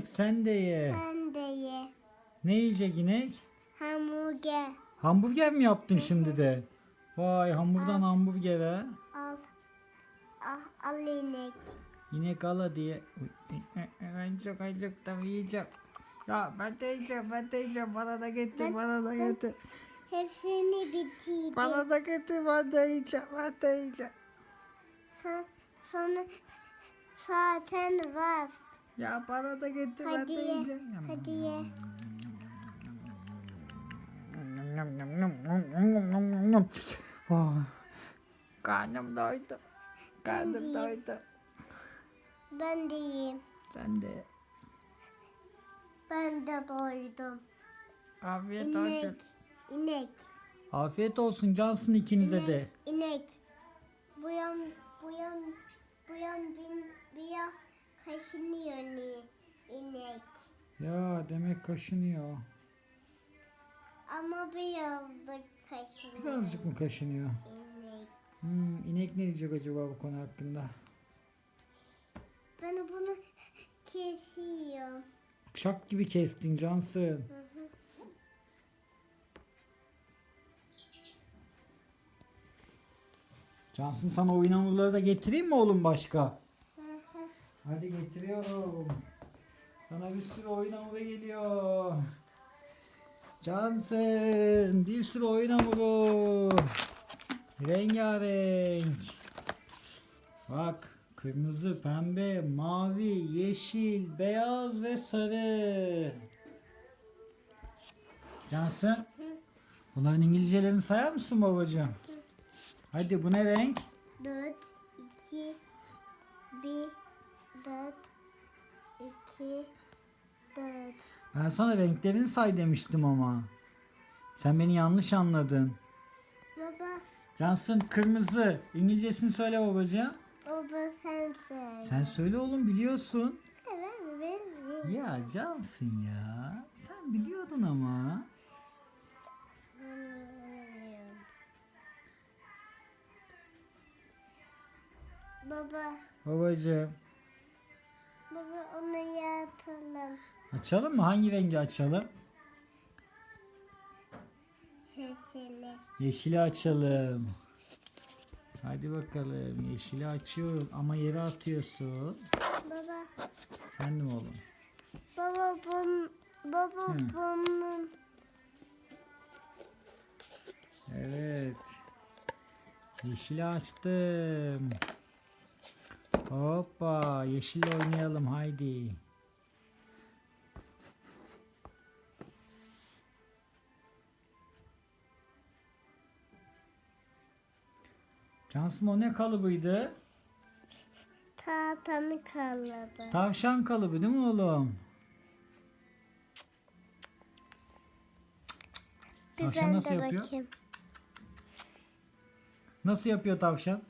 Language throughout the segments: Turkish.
inek sen de ye. Sen de ye. Ne yiyecek inek? Hamburger. Hamburger mi yaptın şimdi de? Vay hamburdan hamburgere. Al. Ah, al inek. İnek ala diye. Uy, e, e, Ben çok acıktım yiyeceğim. Ya ben de yiyeceğim ben de yiyeceğim. Bana da getir Ben- bana da ben- getir. Hepsini bitirdim. Bana da getir ben de yiyeceğim ben de yiyeceğim. Sen, sana zaten var. Ya bana da getir ben Hadi de ye. yiyeceğim. Hadi ye. Oh, Karnım doydu. Karnım Ben de doydu. Ben de yiyeyim. Sen de Ben de doydum. afiyet İnek. olsun. İnek. Afiyet olsun cansın ikinize de. İnek. İnek. Bu yan, bu yan bin, biraz kaşınıyor ni. İnek. Ya demek kaşınıyor. Ama birazcık kaşınıyor. Birazcık mı kaşınıyor? İnek. Hmm, inek ne diyecek acaba bu konu hakkında? Ben bunu kesiyorum. Şak gibi kestin Cansın. Cansın sana oyun hamurları da getireyim mi oğlum başka? Hadi getiriyorum. Sana bir sürü oyun hamuru geliyor. Cansın bir sürü oyun hamuru. Rengarenk. Bak kırmızı, pembe, mavi, yeşil, beyaz ve sarı. Cansın bunların İngilizcelerini sayar mısın babacığım? Hadi bu ne renk? Dört, iki, bir, dört, iki, dört. Ben sana renklerini say demiştim ama. Sen beni yanlış anladın. Baba, Cansın kırmızı. İngilizcesini söyle babacığım. baba sen söyle. Sen söyle oğlum biliyorsun. Evet, evet. Ya Cansın ya. Sen biliyordun ama. Baba, Babacığım. Baba onu yaratalım. Açalım mı? Hangi rengi açalım? Sesli. Yeşili açalım. Hadi bakalım. Yeşili açıyoruz ama yere atıyorsun. Baba, Efendim oğlum. baba bun, baba Hı. bunun. Evet. Yeşili açtım. Hoppa. Yeşille oynayalım haydi. Cansın o ne kalıbıydı? Tahtanı kalladı. Tavşan kalıbı değil mi oğlum? Bir Tavşan nasıl yapıyor? bakayım. Nasıl yapıyor tavşan?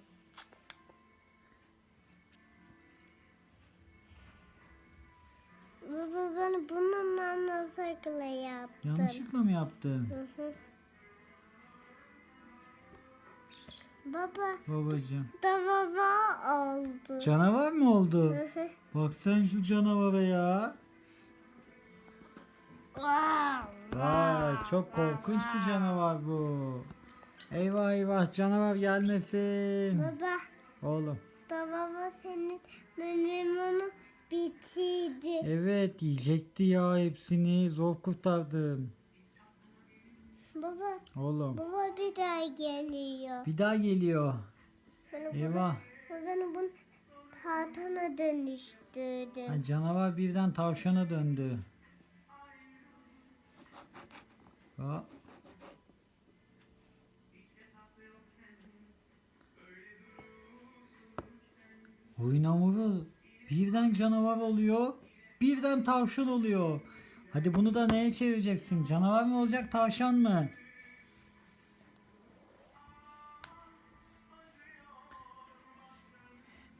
Yanlışlıkla mı yaptın? Hı hı. Baba Babacığım. baba oldu. Canavar mı oldu? Hı hı. Bak sen şu canavara ya. Vay çok korkunç bir canavar bu. Eyvah eyvah canavar gelmesin. Baba Oğlum. da baba senin mememonu bitirdi. Evet yiyecekti ya hepsini. Zor kurtardım. Baba Oğlum. baba bir daha geliyor. Bir daha geliyor. Bunu, Eyvah. ben bunu tahtana dönüştürdüm. Ha, canavar birden tavşana döndü. Hop. Oyun hamuru birden canavar oluyor, birden tavşan oluyor. Hadi bunu da neye çevireceksin? Canavar mı olacak, tavşan mı?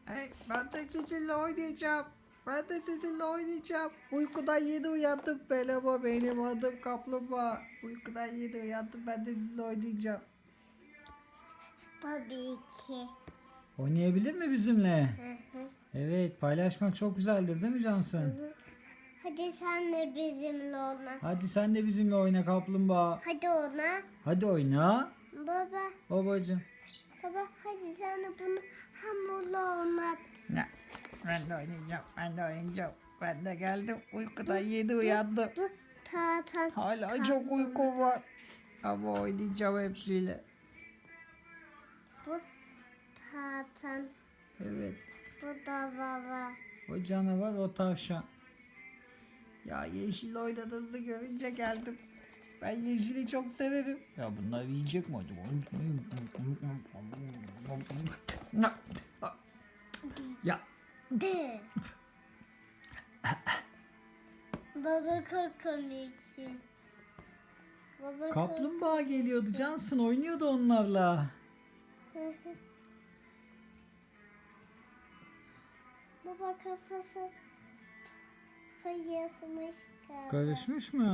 Hey, ben de sizinle oynayacağım. Ben de sizinle oynayacağım. Uykudan yeni uyandım ben ama benim adım Kaplumbağa. Uykudan yeni uyandım ben de sizinle oynayacağım. Tabii ki. Oynayabilir mi bizimle? Hı hı. Evet paylaşmak çok güzeldir değil mi Cansın? Hı. Hadi sen de bizimle oyna. Hadi sen de bizimle oyna kaplumbağa. Hadi ona. Hadi oyna. Baba, Babacım. baba hadi sen de bunu hamurla oynat. Ne? Ben de oynayacağım. Ben de oynayacağım. Ben de geldim. Uykudan yedi uyandım. Bu tahtan. Hala çok uykum var. Ama oynayacağım hepsiyle. Bu tahtan. Evet. Bu da baba. O canavar o tavşan. Ya yeşil oynadığınızı görünce geldim. Ben yeşili çok severim. Ya bunlar yiyecek mi acaba? Ya De. baba kokomiksin. Baba kaplumbağa geliyordu Cansın oynuyordu onlarla. Baba kafası kıyasmış galiba. Karışmış mı?